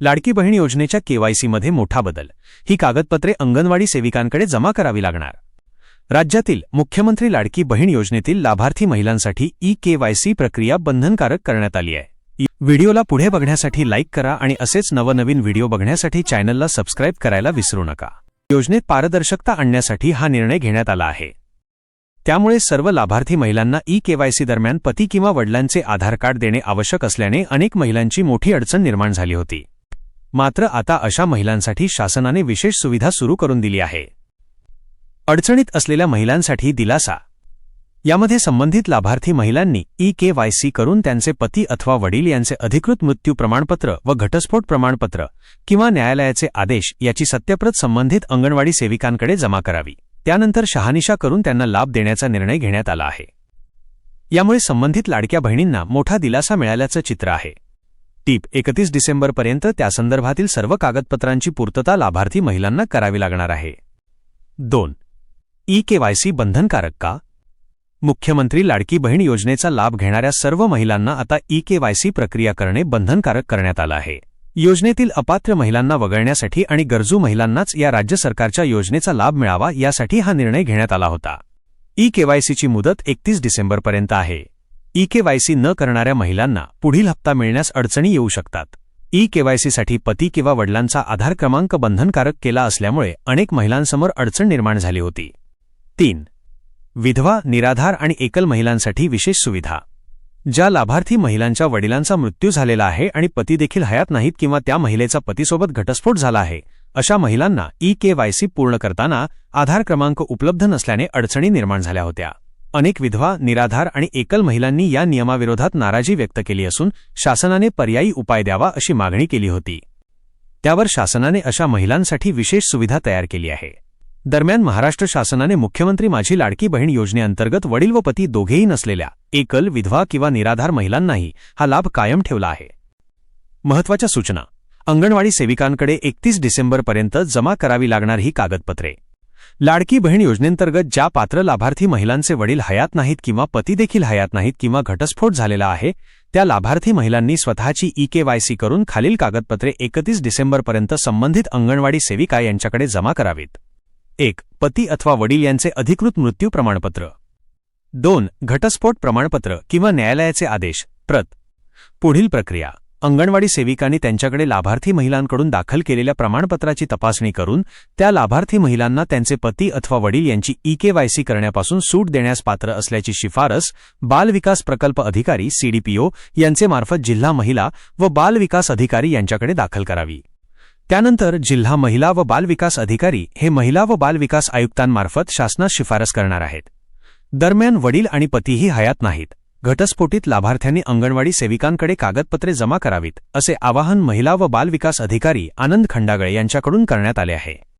लाडकी बहीण योजनेच्या केवायसीमध्ये मोठा बदल. ही कागदपत्रे अंगणवाडी सेविकांकडे जमा करावी लागणार. राज्यातील मुख्यमंत्री लाडकी बहीण योजनेतील लाभार्थी महिलांसाठी ई केवायसी प्रक्रिया बंधनकारक करण्यात आली आहे. व्हिडिओला पुढे बघण्यासाठी लाईक करा आणि असेच नवनवीन व्हिडिओ बघण्यासाठी चॅनलला सबस्क्राईब करायला विसरू नका. योजनेत पारदर्शकता आणण्यासाठी हा निर्णय घेण्यात आला आहे. त्यामुळे सर्व लाभार्थी महिलांना ई केवायसी दरम्यान पती किंवा वडिलांचे आधार कार्ड देणे आवश्यक असल्याने अनेक महिलांची मोठी अडचण निर्माण झाली होती. मात्र आता अशा महिलांसाठी शासनाने विशेष सुविधा सुरू करून दिली आहे. अडचणीत असलेल्या महिलांसाठी दिलासा. यामध्ये संबंधित लाभार्थी महिलांनी ई केवायसी करून त्यांचे पती अथवा वडील यांचे अधिकृत मृत्यू प्रमाणपत्र व घटस्फोट प्रमाणपत्र किंवा न्यायालयाचे आदेश याची सत्यप्रत संबंधित अंगणवाडी सेविकांकडे जमा करावी. त्यानंतर शहानिशा करून त्यांना लाभ देण्याचा निर्णय घेण्यात आला आहे. यामुळे संबंधित लाडक्या बहिणींना मोठा दिलासा मिळाल्याचं चित्र आहे. टीप एकतीस डिसेंबरपर्यंत त्यासंदर्भातील सर्व कागदपत्रांची पूर्तता लाभार्थी महिलांना करावी लागणार आहे. दोन ई केवायसी बंधनकारक का? मुख्यमंत्री लाडकी बहीण योजनेचा लाभ घेणाऱ्या सर्व महिलांना आता ई केवायसी प्रक्रिया करणे बंधनकारक करण्यात आलं आहे. योजनेतील अपात्र महिलांना वगळण्यासाठी आणि गरजू महिलांनाच या राज्य सरकारच्या योजनेचा लाभ मिळावा यासाठी हा निर्णय घेण्यात आला होता. ई केवायसीची मुदत एकतीस डिसेंबरपर्यंत आहे. ई केवायसी न करणाऱ्या महिलांना पुढील हप्ता मिळण्यास अडचणी येऊ शकतात. ई केवायसीसाठी पती किंवा वडिलांचा आधार क्रमांक बंधनकारक केला असल्यामुळे अनेक महिलांसमोर अडचण निर्माण झाली होती. तीन. विधवा निराधार आणि एकल महिलांसाठी विशेष सुविधा. ज्या लाभार्थी महिलांच्या वडिलांचा मृत्यू झालेला आहे आणि पती देखील हयात नाहीत किंवा त्या महिलेचा पतीसोबत घटस्फोट झाला आहे अशा महिलांना ई केवायसी पूर्ण करताना आधार क्रमांक उपलब्ध नसल्याने अडचणी निर्माण झाल्या होत्या. अनेक विधवा निराधार आणि एकल महिलांनी या नियमाविरोधात नाराजी व्यक्त केली असून शासनाने पर्यायी उपाय द्यावा अशी मागणी केली होती. त्यावर शासनाने अशा महिलांसाठी विशेष सुविधा तयार केली आहे. दरम्यान महाराष्ट्र शासनाने मुख्यमंत्री माझी लाडकी बहीण योजनेअंतर्गत वडील व पती दोघेही नसलेल्या एकल विधवा किंवा निराधार महिलांनाही हा लाभ कायम ठेवला आहे. महत्त्वाच्या सूचना. अंगणवाडी सेविकांकडे एकतीस डिसेंबरपर्यंत जमा करावी लागणार ही कागदपत्रे. लाडकी बहीण योजनेंतर्गत ज्या पात्र लाभार्थी महिलांचे वडील हयात नाहीत किंवा पती देखील हयात नाहीत किंवा घटस्फोट झालेला आहे त्या लाभार्थी महिलांनी स्वतःची ई केवायसी करून खालील कागदपत्रे एकतीस डिसेंबरपर्यंत संबंधित अंगणवाडी सेविका यांच्याकडे जमा करावीत. एक पती अथवा वडील यांचे अधिकृत मृत्यू प्रमाणपत्र. दोन घटस्फोट प्रमाणपत्र किंवा न्यायालयाचे आदेश. प्रत. पुढील प्रक्रिया. अंगणवाडी सेविकांनी त्यांच्याकडे लाभार्थी महिलांकडून दाखल केलेल्या प्रमाणपत्राची तपासणी करून त्या लाभार्थी महिलांना त्यांचे पती अथवा वडील यांची ई केवायसी करण्यापासून सूट देण्यास पात्र असल्याची शिफारस बाल विकास प्रकल्प अधिकारी सीडीपीओ यांचे मार्फत जिल्हा महिला व बाल विकास अधिकारी यांच्याकडे दाखल करावी. त्यानंतर जिल्हा महिला व बाल विकास अधिकारी हे महिला व बाल विकास आयुक्तांमार्फत शासनास शिफारस करणार आहेत. दरम्यान वडील आणि पतीही हयात नाहीत. घटस्फोटीत लाभार्थ्यांनी अंगणवाडी सेविकांकडे कागदपत्रे जमा करावीत असे आवाहन महिला व बालविकास अधिकारी आनंद खंडागळे यांच्याकडून करण्यात आले आहे.